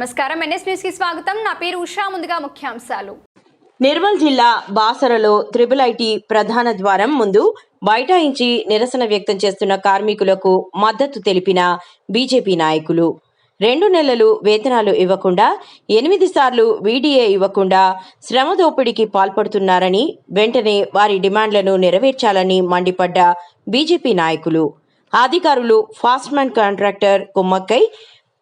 నమస్కారం. ఎన్ఎస్ న్యూస్కి స్వాగతం. నా పేరు ఉషా. ముందుగా ముఖ్యాంశాలు. నిర్మల్ జిల్లా బాసరలో త్రిబుల్ ఐటీ ప్రధాన ద్వారం ముందు బైఠాయించి నిరసన వ్యక్తం చేస్తున్న కార్మికులకు మద్దతు తెలిపిన బీజేపీ నాయకులు. రెండు నెలలు వేతనాలు ఇవ్వకుండా ఎనిమిది సార్లు వీడీఏ ఇవ్వకుండా శ్రమ దోపిడీకి పాల్పడుతున్నారని వెంటనే వారి డిమాండ్లను నెరవేర్చాలని మండిపడ్డ బీజేపీ నాయకులు. అధికారులు ఫాస్ట్మ్యాన్ కాంట్రాక్టర్ కుమ్మక్కై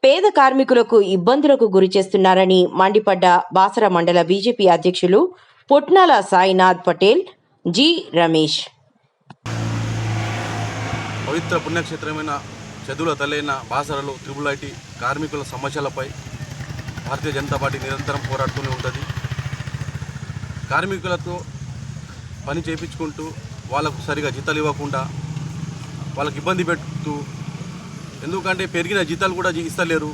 పేద కార్మికులకు ఇబ్బందులకు గురి చేస్తున్నారని మండిపడ్డ బాసర మండల బీజేపీ అధ్యక్షులు పుట్నాల సాయినాథ్ పటేల్ జి రమేష్. పవిత్ర పుణ్యక్షేత్రమైన చదువుల తల్లైన బాసరలో త్రిబుల్ ఐటీ కార్మికుల సమస్యలపై భారతీయ జనతా పార్టీ నిరంతరం పోరాడుతూనే ఉంటుంది. కార్మికులతో పని చేయించుకుంటూ వాళ్ళకు సరిగా జీతాలు ఇవ్వకుండా వాళ్ళకి ఇబ్బంది పెడుతూ ఎందుకంటే పెరిగిన జీతాలు కూడా ఇస్తలేరు.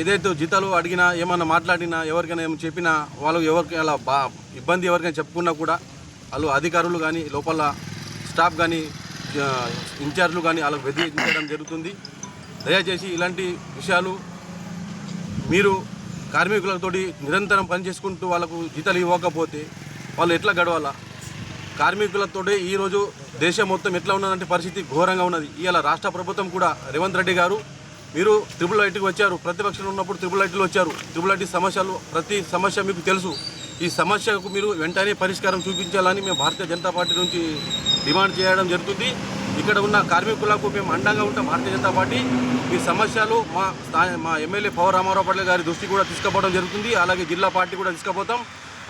ఏదైతే జీతాలు అడిగినా ఏమన్నా మాట్లాడినా ఎవరికైనా ఏమైనా చెప్పినా వాళ్ళు ఎవరికి అలా బా ఇబ్బంది ఎవరికైనా చెప్పుకున్నా కూడా వాళ్ళు అధికారులు కానీ లోపల స్టాఫ్ కానీ ఇన్ఛార్జ్లు కానీ వాళ్ళకు వ్యతిరేకించడం జరుగుతుంది. దయచేసి ఇలాంటి విషయాలు మీరు కార్మికులతోటి నిరంతరం పని చేసుకుంటూ వాళ్ళకు జీతాలు ఇవ్వకపోతే వాళ్ళు ఎట్లా గడవాలా? కార్మికులతోటి ఈరోజు దేశం మొత్తం ఎట్లా ఉన్నదంటే పరిస్థితి ఘోరంగా ఉన్నది. ఇవాళ రాష్ట్ర ప్రభుత్వం కూడా రేవంత్ రెడ్డి గారు మీరు త్రిబుల్ ఐటీకి వచ్చారు ప్రతిపక్షంలో ఉన్నప్పుడు త్రిబుల్ ఐటీలో వచ్చారు. త్రిబుల్ ఐటీ సమస్యలు ప్రతి సమస్య మీకు తెలుసు. ఈ సమస్యకు మీరు వెంటనే పరిష్కారం చూపించాలని మేము భారతీయ జనతా పార్టీ నుంచి డిమాండ్ చేయడం జరుగుతుంది. ఇక్కడ ఉన్న కార్మికులకు మేము అండంగా ఉంటాం భారతీయ జనతా పార్టీ. ఈ సమస్యలు మా మా ఎమ్మెల్యే పవర్ రామారావు పట్ల గారి దృష్టి కూడా తీసుకుపోవడం జరుగుతుంది. అలాగే జిల్లా పార్టీ కూడా తీసుకుపోతాం.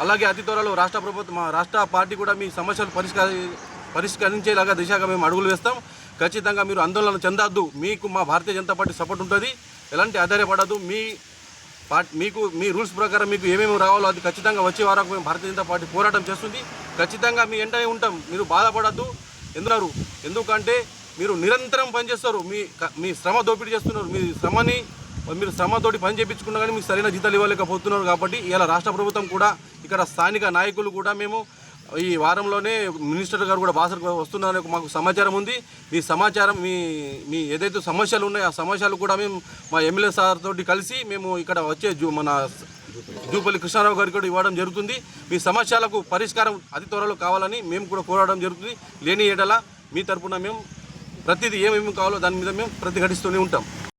అలాగే అతి త్వరలో రాష్ట్ర ప్రభుత్వం మా రాష్ట్ర పార్టీ కూడా మీ సమస్యలు పరిష్కారి పరిష్కరించేలాగా దిశగా మేము అడుగులు వేస్తాం. ఖచ్చితంగా మీరు ఆందోళన చెందొద్దు. మీకు మా భారతీయ జనతా పార్టీ సపోర్ట్ ఉంటుంది. ఎలాంటి ఆధారపడదు మీ పార్టీ మీకు మీ రూల్స్ ప్రకారం మీకు ఏమేమి రావాలో అది ఖచ్చితంగా వచ్చే వరకు మేము భారతీయ జనతా పార్టీ పోరాటం చేస్తుంది. ఖచ్చితంగా మీ వెంటనే ఉంటాం. మీరు బాధపడద్దు. ఎందున్నారు ఎందుకంటే మీరు నిరంతరం పనిచేస్తారు. మీ మీ శ్రమ దోపిడీ చేస్తున్నారు. మీ శ్రమని మీరు శ్రమతోటి పని చేయించుకున్నా కానీ మీకు సరైన జీతాలు ఇవ్వలేకపోతున్నారు కాబట్టి ఇలా రాష్ట్ర ప్రభుత్వం కూడా ఇక్కడ స్థానిక నాయకులు కూడా మేము ఈ వారంలోనే మినిస్టర్ గారు కూడా బాసర్ వస్తున్నారని మాకు సమాచారం ఉంది. మీ సమాచారం మీ మీ ఏదైతే సమస్యలు ఉన్నాయో ఆ సమస్యలు కూడా మేము మా ఎమ్మెల్యే సార్ తోటి కలిసి మేము ఇక్కడ వచ్చే జూ మన జూపల్లి కృష్ణారావు గారికి కూడా ఇవ్వడం జరుగుతుంది. మీ సమస్యలకు పరిష్కారం అతి త్వరలో కావాలని మేము కూడా కోరడం జరుగుతుంది. లేని ఏడల మీ తరపున మేము ప్రతిదీ ఏమేమి కావాలో దాని మీద మేము ప్రతిఘటిస్తూనే ఉంటాం.